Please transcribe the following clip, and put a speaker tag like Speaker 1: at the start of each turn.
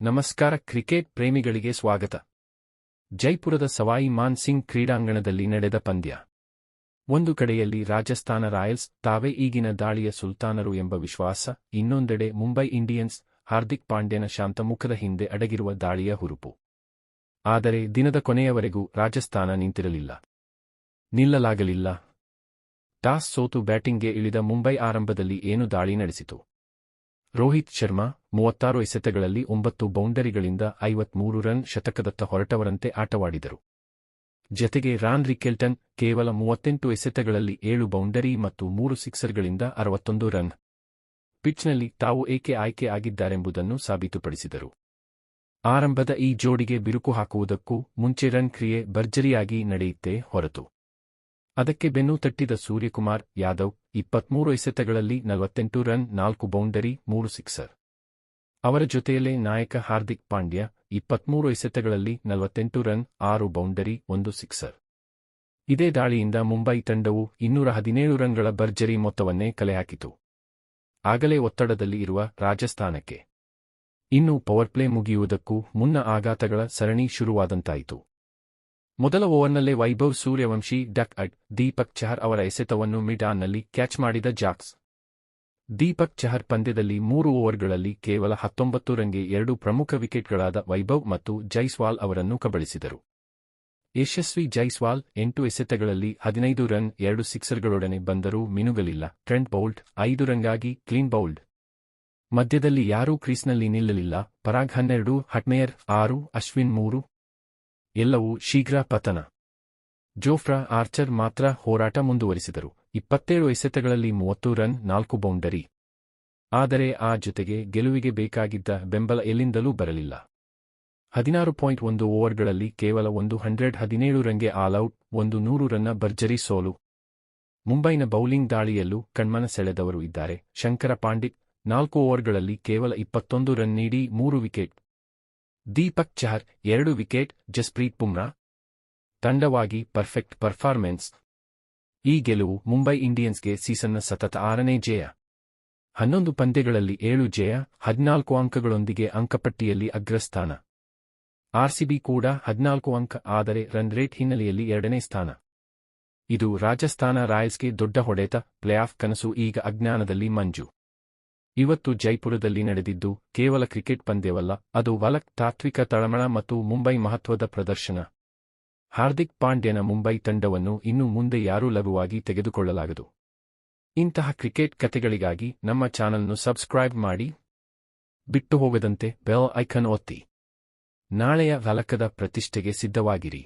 Speaker 1: ನಮಸ್ಕಾರ ಕ್ರಿಕೆಟ್ ಪ್ರೇಮಿಗಳಿಗೆ ಸ್ವಾಗತ. ಜೈಪುರದ ಸವಾಯಿ ಮಾನ್ ಸಿಂಗ್ ಕ್ರೀಡಾಂಗಣದಲ್ಲಿ ನಡೆದ ಪಂದ್ಯ. ಒಂದು ಕಡೆಯಲ್ಲಿ ರಾಜಸ್ಥಾನ ರಾಯಲ್ಸ್ ತಾವೇ ಈಗಿನ ದಾಳಿಯ ಸುಲ್ತಾನರು ಎಂಬ ವಿಶ್ವಾಸ, ಇನ್ನೊಂದೆಡೆ ಮುಂಬೈ ಇಂಡಿಯನ್ಸ್ ಹಾರ್ದಿಕ್ ಪಾಂಡ್ಯನ ಶಾಂತ ಮುಖದ ಹಿಂದೆ ಅಡಗಿರುವ ದಾಳಿಯ ಹುರುಪು. ಆದರೆ ದಿನದ ಕೊನೆಯವರೆಗೂ ರಾಜಸ್ಥಾನ ನಿಂತಿರಲಿಲ್ಲ. ನಿಲ್ಲಲಾಗಲಿಲ್ಲ. ಟಾಸ್ ಸೋತು ಬ್ಯಾಟಿಂಗ್ಗೆ ಇಳಿದ ಮುಂಬೈ ಆರಂಭದಲ್ಲಿ ಏನು ದಾಳಿ ನಡೆಸಿತು? ರೋಹಿತ್ ಶರ್ಮಾ ಮೂವತ್ತಾರು ಎಸೆತಗಳಲ್ಲಿ ಒಂಬತ್ತು ಬೌಂಡರಿಗಳಿಂದ ಐವತ್ಮೂರು ರನ್ ಶತಕದತ್ತ ಹೊರಟವರಂತೆ ಆಟವಾಡಿದರು. ಜತೆಗೆ ರಾನ್ ರಿಕೆಲ್ಟನ್ ಕೇವಲ ಮೂವತ್ತೆಂಟು ಎಸೆತಗಳಲ್ಲಿ ಏಳು ಬೌಂಡರಿ ಮತ್ತು ಮೂರು ಸಿಕ್ಸರ್ಗಳಿಂದ ಅರವತ್ತೊಂದು ರನ್. ಪಿಚ್ನಲ್ಲಿ ತಾವು ಏಕೆ ಆಯ್ಕೆ ಆಗಿದ್ದಾರೆಂಬುದನ್ನು ಸಾಬೀತುಪಡಿಸಿದರು. ಆರಂಭದ ಈ ಜೋಡಿಗೆ ಬಿರುಕು ಹಾಕುವುದಕ್ಕೂ ಮುಂಚೆ ರನ್ ಕ್ರಿಯೆ ಭರ್ಜರಿಯಾಗಿ ನಡೆಯುತ್ತೇ ಹೊರತು. ಅದಕ್ಕೆ ಬೆನ್ನು ತಟ್ಟಿದ ಸೂರ್ಯಕುಮಾರ್ ಯಾದವ್ ಇಪ್ಪತ್ಮೂರು ಎಸೆತಗಳಲ್ಲಿ ನಲವತ್ತೆಂಟು ರನ್, ನಾಲ್ಕು ಬೌಂಡರಿ, ಮೂರು ಸಿಕ್ಸರ್. ಅವರ ಜೊತೆಯಲ್ಲೇ ನಾಯಕ ಹಾರ್ದಿಕ್ ಪಾಂಡ್ಯ ಇಪ್ಪತ್ಮೂರು ಎಸೆತಗಳಲ್ಲಿ ನಲವತ್ತೆಂಟು ರನ್, ಆರು ಬೌಂಡರಿ, ಒಂದು ಸಿಕ್ಸರ್. ಇದೇ ದಾಳಿಯಿಂದ ಮುಂಬೈ ತಂಡವು ಇನ್ನೂರ ಹದಿನೇಳು ರನ್ಗಳ ಭರ್ಜರಿ ಮೊತ್ತವನ್ನೇ ಕಲೆಹಾಕಿತು. ಆಗಲೇ ಒತ್ತಡದಲ್ಲಿ ಇರುವ ರಾಜಸ್ಥಾನಕ್ಕೆ. ಇನ್ನು ಪವರ್ಪ್ಲೇ ಮುಗಿಯುವುದಕ್ಕೂ ಮುನ್ನ ಆಘಾತಗಳ ಸರಣಿ ಶುರುವಾದಂತಾಯಿತು. ಮೊದಲ ಓವರ್ನಲ್ಲೇ ವೈಭವ್ ಸೂರ್ಯವಂಶಿ, ಡಕ್ ಅಡ್, ದೀಪಕ್ ಚಹರ್ ಅವರ ಎಸೆತವನ್ನು ಮಿಡಾನ್ನಲ್ಲಿ ಕ್ಯಾಚ್ ಮಾಡಿದ ಜಾಕ್ಸ್. ದೀಪಕ್ ಚಹರ್ ಪಂದ್ಯದಲ್ಲಿ ಮೂರು ಓವರ್ಗಳಲ್ಲಿ ಕೇವಲ ಹತ್ತೊಂಬತ್ತು ರನ್ಗೆ ಎರಡು ಪ್ರಮುಖ ವಿಕೆಟ್ಗಳಾದ ವೈಭವ್ ಮತ್ತು ಜೈಸ್ವಾಲ್ ಅವರನ್ನು ಕಬಳಿಸಿದರು. ಯಶಸ್ವಿ ಜೈಸ್ವಾಲ್ ಎಂಟು ಎಸೆತಗಳಲ್ಲಿ ಹದಿನೈದು ರನ್, ಎರಡು ಸಿಕ್ಸರ್ಗಳೊಡನೆ ಬಂದರೂ ಮಿನುಗಲಿಲ್ಲ. ಟ್ರೆಂಟ್ ಬೌಲ್ಟ್, ಐದು ರನ್ಗಾಗಿ ಕ್ಲೀನ್ ಬೌಲ್ಡ್. ಮಧ್ಯದಲ್ಲಿ ಯಾರೂ ಕ್ರೀಸ್ನಲ್ಲಿ ನಿಲ್ಲಲಿಲ್ಲ. ಪರಾಗ್ ಹನ್ನೆರಡು, ಹಟ್ಮೇಯರ್ ಆರು, ಅಶ್ವಿನ್ ಮೂರು ಎಲ್ಲವೂ ಶೀಘ್ರ ಪತನ. ಜೋಫ್ರಾ ಆರ್ಚರ್ ಮಾತ್ರ ಹೋರಾಟ ಮುಂದುವರಿಸಿದರು. ಇಪ್ಪತ್ತೇಳು ಎಸೆತಗಳಲ್ಲಿ ಮೂವತ್ತು ರನ್, ನಾಲ್ಕು ಬೌಂಡರಿ. ಆದರೆ ಆ ಜೊತೆಗೆ ಗೆಲುವಿಗೆ ಬೇಕಾಗಿದ್ದ ಬೆಂಬಲ ಎಲ್ಲಿಂದಲೂ ಬರಲಿಲ್ಲ. ಹದಿನಾರು ಪಾಯಿಂಟ್ ಒಂದು ಓವರ್ಗಳಲ್ಲಿ ಕೇವಲ ಒಂದು ಹಂಡ್ರೆಡ್ ಹದಿನೇಳು ರನ್ಗೆ ಆಲ್ಔಟ್ ಒಂದು ನೂರು ರನ್ನ ಭರ್ಜರಿ ಸೋಲು. ಮುಂಬೈನ ಬೌಲಿಂಗ್ ದಾಳಿಯಲ್ಲೂ ಕಣ್ಮನ ಸೆಳೆದವರು ಇದ್ದಾರೆ. ಶಂಕರ ಪಾಂಡಿತ್ ನಾಲ್ಕು ಓವರ್ಗಳಲ್ಲಿ ಕೇವಲ ಇಪ್ಪತ್ತೊಂದು ರನ್ ನೀಡಿ ಮೂರು ವಿಕೆಟ್. ದೀಪಕ್ ಚಹರ್, ಎರಡು ವಿಕೆಟ್, ಜಸ್ಪ್ರೀತ್ ಬುಮ್ರಾ. ತಂಡವಾಗಿ ಪರ್ಫೆಕ್ಟ್ ಪರ್ಫಾರ್ಮೆನ್ಸ್. ಈ ಗೆಲುವು ಮುಂಬೈ ಇಂಡಿಯನ್ಸ್ಗೆ ಸೀಸನ್ನ ಸತತ ಆರನೇ ಜಯ. ಹನ್ನೊಂದು ಪಂದ್ಯಗಳಲ್ಲಿ ಏಳು ಜಯ, ಹದಿನಾಲ್ಕು ಅಂಕಗಳೊಂದಿಗೆ ಅಂಕಪಟ್ಟಿಯಲ್ಲಿ ಅಗ್ರಸ್ಥಾನ. ಆರ್ಸಿಬಿ ಕೂಡ ಹದಿನಾಲ್ಕು ಅಂಕ, ಆದರೆ ರನ್ ರೇಟ್ ಹಿನ್ನೆಲೆಯಲ್ಲಿ ಎರಡನೇ ಸ್ಥಾನ. ಇದು ರಾಜಸ್ಥಾನ ರಾಯಲ್ಸ್ಗೆ ದೊಡ್ಡ ಹೊಡೆತ, ಪ್ಲೇಆಫ್ ಕನಸು ಈಗ ಅಜ್ಞಾನದಲ್ಲಿ ಮಂಜು. ಇವತ್ತು ಜೈಪುರದಲ್ಲಿ ನಡೆದಿದ್ದು ಕೇವಲ ಕ್ರಿಕೆಟ್ ಪಂದ್ಯವಲ್ಲ, ಅದು ವಲಕ್ ತಾತ್ವಿಕ ತಳಮಳ ಮತ್ತು ಮುಂಬೈ ಮಹತ್ವದ ಪ್ರದರ್ಶನ. ಹಾರ್ದಿಕ್ ಪಾಂಡ್ಯನ ಮುಂಬೈ ತಂಡವನ್ನು ಇನ್ನು ಮುಂದೆ ಯಾರೂ ಲಘುವಾಗಿ ತೆಗೆದುಕೊಳ್ಳಲಾಗದು. ಇಂತಹ ಕ್ರಿಕೆಟ್ ಕತೆಗಳಿಗಾಗಿ ನಮ್ಮ ಚಾನಲ್ನು ಸಬ್ಸ್ಕ್ರೈಬ್ ಮಾಡಿ. ಬಿಟ್ಟು ಹೋಗದಂತೆ ಬೆಲ್ ಐಕನ್ ಒತ್ತಿ. ನಾಳೆಯ ವಲಕದ ಪ್ರತಿಷ್ಠೆಗೆ ಸಿದ್ಧವಾಗಿರಿ.